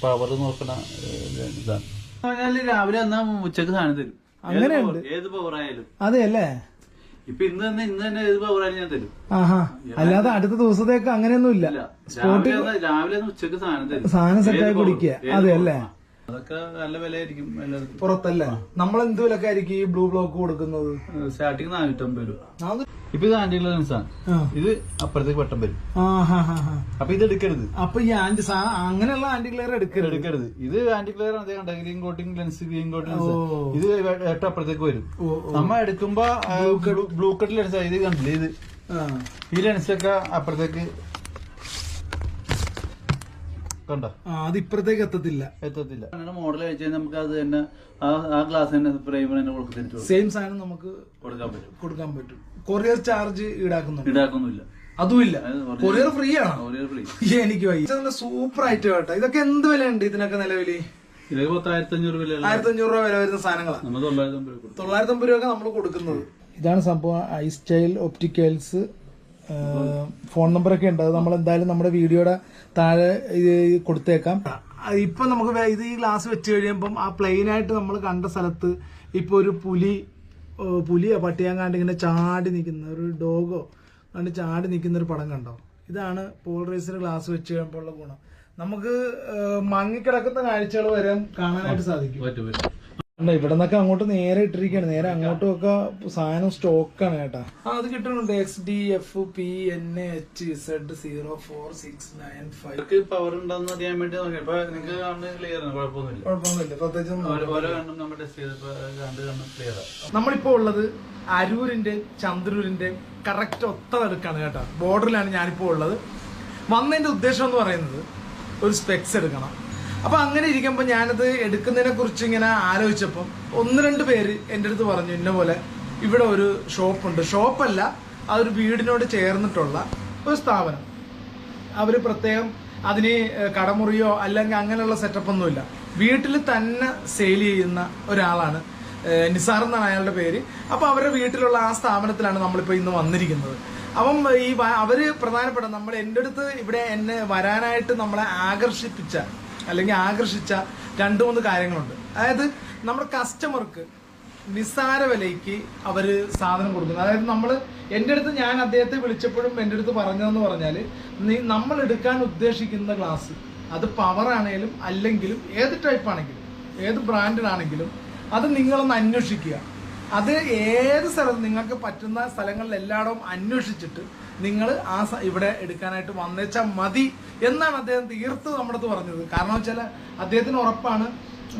Power നോക്കണ ഇതാണ് പറഞ്ഞാൽ രാവിലെ എന്നാ ഉച്ചയ്ക്ക് സാധനം തരും. അങ്ങനെയുണ്ട്. ഏത് പവർ ആയാലും. അതെ അല്ലേ ഇപ്പൊ ഇന്ന് തന്നെ ഇന്ന് തന്നെ ഏത് പവർ ആയാലും ഞാൻ തരും. ആഹാ. അല്ലാതെ അടുത്ത ദിവസത്തേക്ക് അങ്ങനെയൊന്നും ഇല്ല. സ്പോട്ടിൽ രാവിലെ രാവിലെ ഉച്ചയ്ക്ക് സാധനം തരും. സാധനം power- കുടിക്കുക. അതെ അല്ലേ? അതൊക്കെ നല്ല വിലയായിരിക്കും എല്ലാവർക്കും പുറത്തല്ലേ? നമ്മൾ എന്ത് വിലക്കായിരിക്കും ഈ ബ്ലൂ ബ്ലോക്ക് കൊടുക്കുന്നത്? സ്റ്റാർട്ടിങ് നാനൂറ്റമ്പത് രൂപ. ഇപ്പൊ ഇത് ആന്റിക്കുള്ള ലെൻസാണ് ആണ്. ഇത് അപ്പുറത്തേക്ക് വട്ടം വരും. അപ്പൊ ഇത് എടുക്കരുത്. അപ്പൊ ഈ ആന്റി അങ്ങനെയുള്ള ആന്റി ക്ലെയർ എടുക്കരുത്. എടുക്കരുത്. ഇത് ആന്റി ക്ലെയർ അതേ കണ്ട green coating lens green coating lens ഇത് ഏറ്റവും അപ്പുറത്തേക്ക് വരും. നമ്മ എടുക്കുമ്പോ ബ്ലൂ കട്ടിൽ ലെൻസ് ഇത് കണ്ടില്ലേ ഇത്. ഈ ലെൻസ് ഒക്കെ അപ്പുറത്തേക്ക് കണ്ടോ? അത് ഇപ്പഴത്തേക്ക് എത്തത്തില്ല. എത്തത്തില്ല. അങ്ങനെ മോഡൽ വെച്ച് കഴിഞ്ഞാൽ നമുക്ക് അത് തന്നെ ആ ഗ്ലാസ് തന്നെ ഫ്രെയിം തന്നെ കൊടുത്ത് തിരിച്ചു സെയിം സാധനം നമുക്ക് കൊടുക്കാൻ പറ്റും. കൊടുക്കാൻ പറ്റും. കൊറിയർ ചാർജ് ഈടാക്കുന്നുണ്ട്. ഈടാക്കുന്നില്ല അതുമില്ല. കൊറിയർ ഫ്രീ ആണ്? കൊറിയർ ഫ്രീ എനിക്ക് വയ്യ. ഇത് നല്ല സൂപ്പർ ആയിട്ട് കേട്ടോ. ഇതൊക്കെ എന്ത് വിലയുണ്ട് ഇതിനൊക്കെ നിലവിൽ? ഇതൊക്കെ പത്തായിരത്തി അഞ്ഞൂറ് വില ആയിരത്തി അഞ്ഞൂറ് രൂപ വില വരുന്ന സാധനങ്ങളാണ് നമ്മൾ തൊള്ളായിരത്തി അമ്പത് തൊള്ളായിരത്തി അമ്പത് രൂപ നമ്മൾ കൊടുക്കുന്നത്. ഇതാണ് സംഭവം eye style opticals phone number ഒക്കെ ഉണ്ട്. അത് നമ്മൾ എന്തായാലും നമ്മുടെ വീഡിയോയുടെ താഴെ കൊടുത്തേക്കാം. ഇപ്പൊ നമുക്ക് ഇത് ഈ ഗ്ലാസ് വെച്ച് കഴിയുമ്പം ആ പ്ലെയിൻ ആയിട്ട് നമ്മൾ കണ്ട സ്ഥലത്ത് ഇപ്പൊ ഒരു പുലി പുലിയ പട്ടിയാങ്കാണ്ട് ഇങ്ങനെ ചാടി നിൽക്കുന്ന ഒരു ഡോഗോ കണ്ട് ചാടി നിൽക്കുന്ന ഒരു പടം കണ്ടോ? ഇതാണ് പോളറൈസർ ഗ്ലാസ് വെച്ച് കഴിയുമ്പോൾ ഉള്ള ഗുണം. നമുക്ക് മങ്ങിക്കിടക്കുന്ന കാഴ്ചകൾ വരെ കാണാനായിട്ട് സാധിക്കും. അല്ല ഇവിടെ നിന്നൊക്കെ അങ്ങോട്ട് നേരെ ഇട്ടിരിക്കുകയാണ് നേരെ അങ്ങോട്ടും ഒക്കെ സാധനം ആണ് കേട്ടാ. ആ അത് കിട്ടുന്നുണ്ട് X D F P N H Z zero four six nine five power ഉണ്ടോന്ന് അറിയാൻ വേണ്ടി നോക്കി നിങ്ങൾക്ക് കാണുന്നത് ക്ലിയർ ആണ്. കുഴപ്പമൊന്നുമില്ല. കുഴപ്പമൊന്നുമില്ല. പ്രത്യേകിച്ച് ഓരോ ഓരോ കണ്ണും നമ്മൾ ടെസ്റ്റ് ചെയ്തപ്പോ കണ്ട് കണ്ണും ക്ലിയർ ആണ്. നമ്മളിപ്പോ ഉള്ളത് അരൂരിന്റെ ചന്ദ്രൂരിന്റെ കറക്റ്റ് ഒത്ത നടുക്കാണ് കേട്ടോ. ബോർഡറിലാണ് ഞാനിപ്പോ ഉള്ളത്. വന്നതിന്റെ ഉദ്ദേശം എന്ന് പറയുന്നത് ഒരു സ്പെക്സ് എടുക്കണം. അപ്പൊ അങ്ങനെ ഇരിക്കുമ്പോൾ ഞാനത് എടുക്കുന്നതിനെ കുറിച്ച് ഇങ്ങനെ ആലോചിച്ചപ്പം ഒന്ന് രണ്ട് പേര് എന്റെ അടുത്ത് പറഞ്ഞു ഇന്ന പോലെ ഇവിടെ ഒരു ഷോപ്പുണ്ട് ഷോപ്പല്ല ആ ഒരു വീടിനോട് ചേർന്നിട്ടുള്ള ഒരു സ്ഥാപനം. അവർ പ്രത്യേകം അതിന് കടമുറിയോ അല്ലെങ്കിൽ അങ്ങനെയുള്ള സെറ്റപ്പ് ഒന്നുമില്ല വീട്ടിൽ തന്നെ സെയിൽ ചെയ്യുന്ന ഒരാളാണ് നിസാർ എന്നാണ് അയാളുടെ പേര്. അപ്പൊ അവരുടെ വീട്ടിലുള്ള ആ സ്ഥാപനത്തിലാണ് നമ്മളിപ്പോ ഇന്ന് വന്നിരിക്കുന്നത്. അപ്പം ഈ അവർ പ്രധാനപ്പെട്ട നമ്മൾ എന്റെ അടുത്ത് ഇവിടെ എന്നെ വരാനായിട്ട് നമ്മളെ ആകർഷിപ്പിച്ച അല്ലെങ്കിൽ ആകർഷിച്ച രണ്ട് മൂന്ന് കാര്യങ്ങളുണ്ട്. അതായത് നമ്മുടെ കസ്റ്റമർക്ക് നിസ്സാര വിലയ്ക്ക് അവർ സാധനം കൊടുക്കുന്നത് അതായത് നമ്മൾ എന്റെ അടുത്ത് ഞാൻ അദ്ദേഹത്തെ വിളിച്ചപ്പോഴും എന്റെ അടുത്ത് പറഞ്ഞതെന്ന് പറഞ്ഞാൽ നീ നമ്മൾ എടുക്കാൻ ഉദ്ദേശിക്കുന്ന ഗ്ലാസ് അത് പവർ ആണെങ്കിലും അല്ലെങ്കിലും ഏത് ടൈപ്പ് ആണെങ്കിലും ഏത് ബ്രാൻഡിനാണെങ്കിലും അത് നിങ്ങളൊന്ന് അന്വേഷിക്കുക. അത് ഏത് സ്ഥലത്ത് നിങ്ങൾക്ക് പറ്റുന്ന സ്ഥലങ്ങളിൽ എല്ലായിടവും അന്വേഷിച്ചിട്ട് നിങ്ങൾ ആ ഇവിടെ എടുക്കാനായിട്ട് വന്നേച്ചാൽ മതി എന്നാണ് അദ്ദേഹം തീർത്ത് നമ്മുടെ പറഞ്ഞത്. കാരണം വെച്ചാൽ അദ്ദേഹത്തിന് ഉറപ്പാണ്.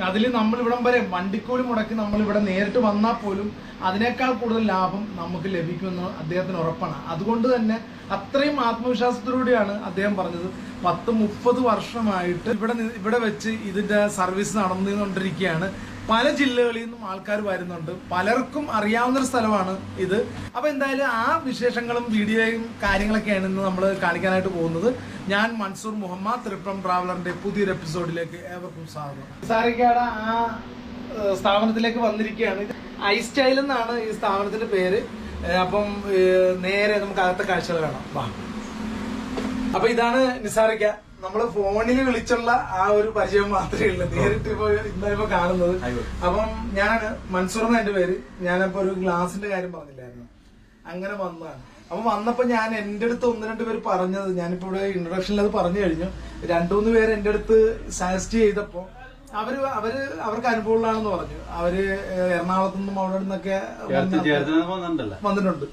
അതിൽ നമ്മൾ ഇവിടം വരെ വണ്ടിക്കൂലി മുടക്കി നമ്മൾ ഇവിടെ നേരിട്ട് വന്നാൽ പോലും അതിനേക്കാൾ കൂടുതൽ ലാഭം നമുക്ക് ലഭിക്കുമെന്ന് അദ്ദേഹത്തിന് ഉറപ്പാണ്. അതുകൊണ്ട് തന്നെ അത്രയും ആത്മവിശ്വാസത്തോടെയാണ് അദ്ദേഹം പറഞ്ഞത്. പത്ത് മുപ്പത് വർഷമായിട്ട് ഇവിടെ ഇവിടെ വെച്ച് ഇതിന്റെ സർവീസ് നടന്നുകൊണ്ടിരിക്കുകയാണ്. പല ജില്ലകളിൽ നിന്നും ആൾക്കാർ വരുന്നുണ്ട്. പലർക്കും അറിയാവുന്ന ഒരു സ്ഥലമാണ് ഇത്. അപ്പൊ എന്തായാലും ആ വിശേഷങ്ങളും വീഡിയോയും കാര്യങ്ങളൊക്കെയാണ് ഇന്ന് നമ്മൾ കാണിക്കാനായിട്ട് പോകുന്നത്. ഞാൻ മൻസൂർ മുഹമ്മദ് തൃപ്രം ട്രാവലറിന്റെ പുതിയൊരു എപ്പിസോഡിലേക്ക് ഏവർക്കും സ്വാഗതം. സാറിക്കാട ആ സ്ഥാപനത്തിലേക്ക് വന്നിരിക്കുകയാണ്. ഐ സ്റ്റൈൽ എന്നാണ് ഈ സ്ഥാപനത്തിന്റെ പേര്. അപ്പം നേരെ നമുക്ക് അകത്തെ കാഴ്ചകൾ കാണാം. വാ. അപ്പൊ ഇതാണ് നിസാറിക്ക നമ്മൾ ഫോണിൽ വിളിച്ചുള്ള ആ ഒരു പരിചയം മാത്രമേ ഉള്ളൂ. നേരിട്ട് ഇപ്പൊ ഇന്നായിപ്പോ കാണുന്നത്. അപ്പം ഞാനാണ് മൻസൂർ എന്ന എന്റെ പേര്. ഞാനപ്പോ ഒരു ഗ്ലാസിന്റെ കാര്യം പറഞ്ഞില്ലായിരുന്നു. അങ്ങനെ വന്നതാണ്. അപ്പൊ വന്നപ്പോ ഞാൻ എന്റെ അടുത്ത് ഒന്ന് രണ്ട് പേര് പറഞ്ഞത് ഞാനിപ്പോ ഇവിടെ ഇൻട്രൊഡക്ഷനിൽ അത് പറഞ്ഞു കഴിഞ്ഞു. രണ്ടുമൂന്ന് പേര് എന്റെ അടുത്ത് സജസ്റ്റ് ചെയ്തപ്പോ അവർ അവർ അവർക്ക് അനുഭവമുള്ളതാണെന്ന് പറഞ്ഞു. അവർ എറണാകുളത്തു നിന്നും അവിടെ നിന്നൊക്കെ വന്നിട്ടുണ്ട്.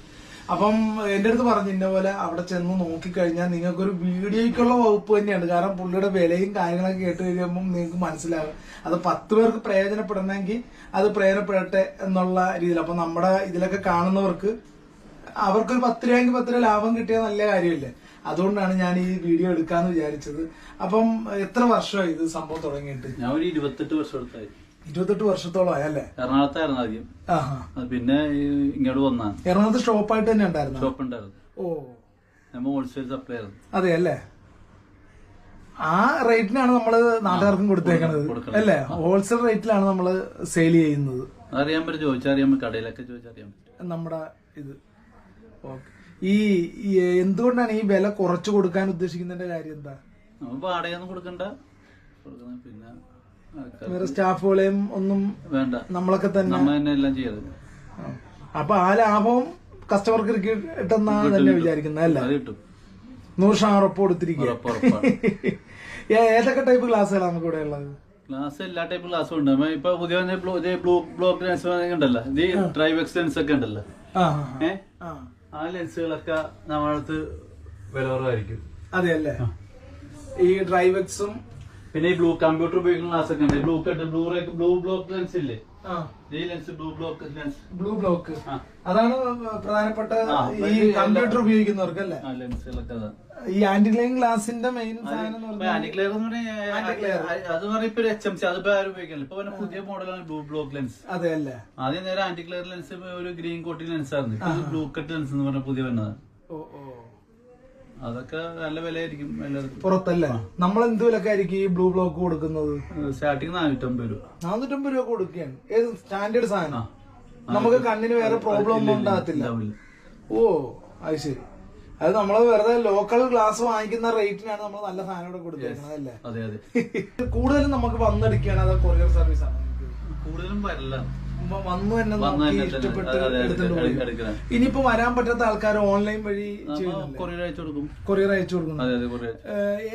അപ്പം എന്റെ അടുത്ത് പറഞ്ഞു ഇന്ന പോലെ അവിടെ ചെന്ന് നോക്കിക്കഴിഞ്ഞാൽ നിങ്ങൾക്കൊരു വീഡിയോയ്ക്കുള്ള വകുപ്പ് തന്നെയാണ്. കാരണം പുള്ളിയുടെ വിലയും കാര്യങ്ങളൊക്കെ കേട്ട് കഴിയുമ്പോൾ നിങ്ങൾക്ക് മനസ്സിലാകും. അത് പത്ത് പേർക്ക് പ്രയോജനപ്പെടണമെങ്കിൽ അത് പ്രയോജനപ്പെടട്ടെ എന്നുള്ള രീതിയിൽ. അപ്പൊ നമ്മുടെ ഇതിലൊക്കെ കാണുന്നവർക്ക് അവർക്കൊരു പത്ത് രൂപയെങ്കിൽ പത്ത് രൂപ ലാഭം കിട്ടിയാൽ നല്ല കാര്യമില്ലേ? അതുകൊണ്ടാണ് ഞാൻ ഈ വീഡിയോ എടുക്കാന്ന് വിചാരിച്ചത്. അപ്പം എത്ര വർഷമായി ഇത് സംഭവം തുടങ്ങിയിട്ട്? ഞാൻ ഒരു ഇരുപത്തെട്ട് വർഷം എടുത്തായി ഇരുപത്തെട്ട് വർഷത്തോളം ആയല്ലേ? എറണാകുളത്തായിരുന്നു ആദ്യം. പിന്നെ ഇങ്ങോട്ട് വന്നാണ് എറണാകുളത്ത് ഷോപ്പായിട്ട് തന്നെ ഉണ്ടായിരുന്നു? ഷോപ്പ് ഉണ്ടായിരുന്നു ഓ. നമ്മൾ ഹോൾസെയിൽ സപ്ലൈ ആയിരുന്നു അതെ അല്ലേ? ആ റേറ്റിനാണ് നമ്മൾ നാട്ടുകാർക്കും കൊടുത്തേക്കണത്. അല്ലേ? ഹോൾസെയിൽ റേറ്റിലാണ് നമ്മൾ സെയിൽ ചെയ്യുന്നത്. അറിയാൻ പറ്റും ചോദിച്ചറിയാൻ പറ്റും കടയിലൊക്കെ ചോദിച്ചറിയാൻ പറ്റും. നമ്മുടെ ഇത്. ഓക്കെ. ഈ എന്തുകൊണ്ടാണ് ഈ വില കുറച്ച് കൊടുക്കാൻ ഉദ്ദേശിക്കുന്നതിന്റെ കാര്യം എന്താ? വാടകയൊന്നും കൊടുക്കണ്ട. പിന്നെ വേറെ സ്റ്റാഫുകളെയും ഒന്നും വേണ്ട. നമ്മളൊക്കെ തന്നെ. നമ്മ തന്നെ എല്ലാം ചെയ്യത് ആ. അപ്പൊ ആ ലാഭവും കസ്റ്റമർക്ക് കിട്ടുന്നാണ് തന്നെ വിചാരിക്കുന്നത് അല്ലേ? അത് കിട്ടും. നൂറ് ശതമാനം ഉറപ്പ് കൊടുത്തിരിക്കുക ഏതൊക്കെ ടൈപ്പ് ക്ലാസ്സുകളാണ് നമുക്ക് ഇവിടെ ഉള്ളത്? ക്ലാസ് എല്ലാ ടൈപ്പ് ക്ലാസ്സും ഉണ്ട്. ഇപ്പൊ പുതിയ ബ്ലോ- ബ്ലോക്ക് ലെൻസ് ഉണ്ടല്ലോ. ഇത് ഡ്രൈവ് എക്സ് ഒക്കെ ഉണ്ടല്ലോ. ആ ഏ? ആ, ലെൻസുകളൊക്കെ നമ്മളടുത്ത് വില കുറവായിരിക്കും അതെ അല്ലേ? ഈ ഡ്രൈവെക്സും പിന്നെ ഈ ബ്ലൂ കമ്പ്യൂട്ടർ ഉപയോഗിക്കുന്ന ക്ലാസ് ഒക്കെ ഉണ്ട്. Blue cut blue rake blue block lens ഇല്ലേ? ഈ lens blue block lens blue block അതാണ് പ്രധാനപ്പെട്ട ഈ കമ്പ്യൂട്ടർ ഉപയോഗിക്കുന്നവർക്ക് അല്ലേ? ലെൻസുകളൊക്കെ ഈ ആന്റിക്ലെയർ ഗ്ലാസിന്റെ മെയിൻ സാധനം ആന്റിക്ലെയർ അത് ഇപ്പൊ എച്ച് എം സി അതിപ്പോ ആരും ഉപയോഗിക്കില്ല ഇപ്പൊ പുതിയ മോഡലാണ് ബ്ലൂ ബ്ലോക്ക് ലെൻസ് അതെ അല്ലേ? ആദ്യം നേരം ആന്റിക്ലെയർ ലെൻസ് ഒരു ഗ്രീൻ കോട്ടിംഗ് ലെൻസ് ആയിരുന്നു. ബ്ലൂ കട്ട് ലെൻസ് എന്ന് പറഞ്ഞ പുതിയ വന്നതാണ് അതൊക്കെ നല്ല വിലയായിരിക്കും എല്ലാവർക്കും. പുറത്തല്ലേ? നമ്മൾ എന്ത് വിലക്ക് ആയിരിക്കും ഈ ബ്ലൂ ബ്ലോക്ക് കൊടുക്കുന്നത്? സ്റ്റാർട്ടിങ് നാനൂറ്റമ്പത് രൂപ. നാനൂറ്റമ്പത് രൂപ കൊടുക്കുകയാണ് ഏത് സ്റ്റാൻഡേർഡ് സാധനം? നമുക്ക് കണ്ണിന് വേറെ പ്രോബ്ലം ഒന്നും ഉണ്ടാകത്തില്ല. ഓ അത് ശരി അത് നമ്മൾ വെറുതെ ലോക്കൽ ഗ്ലാസ് വാങ്ങിക്കുന്ന റേറ്റിനാണ് നമ്മൾ നല്ല സാധനം ഇവിടെ കൊടുത്തേക്കുന്നത് അല്ലേ? അതെ അതെ. കൂടുതലും നമുക്ക് വന്നെടുക്കുകയാണ് അത് കൊറിയർ സർവീസ് ആണ്? കൂടുതലും വരല്ല വന്നു തന്നെ നോക്കി ഇഷ്ടപ്പെട്ട് എടുത്തിട്ട് പോയി. ഇനിയിപ്പോ വരാൻ പറ്റാത്ത ആൾക്കാർ ഓൺലൈൻ വഴി കൊറിയർ അയച്ചു കൊടുക്കും. കൊറിയർ അയച്ചു കൊടുക്കും.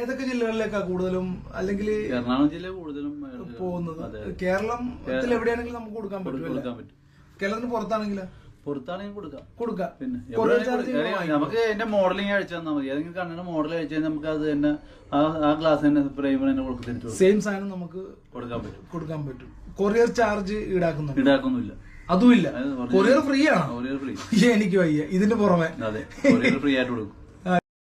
ഏതൊക്കെ ജില്ലകളിലേക്കാ കൂടുതലും അല്ലെങ്കിൽ എറണാകുളം ജില്ല കൂടുതലും പോകുന്നത്? കേരളത്തിൽ എവിടെയാണെങ്കിലും നമുക്ക് കൊടുക്കാൻ പറ്റും. കേരളത്തിന് പുറത്താണെങ്കിൽ പുറത്താണെങ്കിൽ കൊടുക്കാം. കൊടുക്കാം. പിന്നെ കൊറിയർ എവിടെ ചാർജ് നമുക്ക് എന്റെ മോഡലിംഗ് അയച്ചു തന്നാൽ മതി. ഏതെങ്കിലും കണ്ണിന് മോഡൽ അയച്ചു കഴിഞ്ഞാൽ നമുക്ക് അത് തന്നെ ആ ആ ഗ്ലാസ് തന്നെ പ്രൈമർ തന്നെ കൊടുത്ത് തിരിച്ചു കൊടുക്കാം. സെയിം സാധനം നമുക്ക് കൊടുക്കാൻ പറ്റും. കൊടുക്കാൻ പറ്റും. കൊറിയർ ചാർജ് ഈടാക്കുന്നുണ്ട്. ഈടാക്കൊന്നുമില്ല. അതുമില്ല. അത് കൊറിയർ ഫ്രീ ആണോ? കൊറിയർ ഫ്രീ എനിക്ക് വയ്യ. ഇതിന് പുറമെ. അതെ. കൊറിയർ ഫ്രീ ആയിട്ട് കൊടുക്കും.